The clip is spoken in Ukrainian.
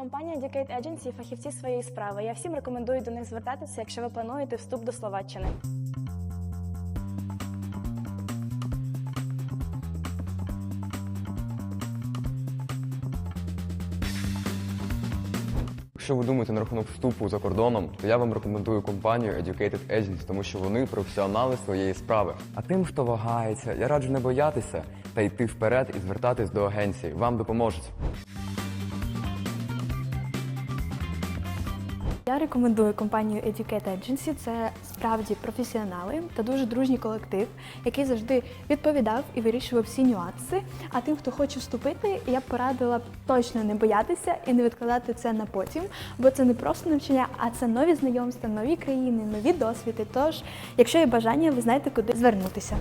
Компанія Educate Agency – фахівці своєї справи. Я всім рекомендую до них звертатися, якщо ви плануєте вступ до Словаччини. Якщо ви думаєте на рахунок вступу за кордоном, то я вам рекомендую компанію Educated Agency, тому що вони професіонали своєї справи. А тим, хто вагається, я раджу не боятися та йти вперед і звертатись до агенції. Вам допоможуть. Я рекомендую компанію Educate Agency. Це справді професіонали та дуже дружній колектив, який завжди відповідав і вирішував всі нюанси. А тим, хто хоче вступити, я б порадила точно не боятися і не відкладати це на потім, бо це не просто навчання, а це нові знайомства, нові країни, нові досвіди. Тож, якщо є бажання, ви знаєте, куди звернутися.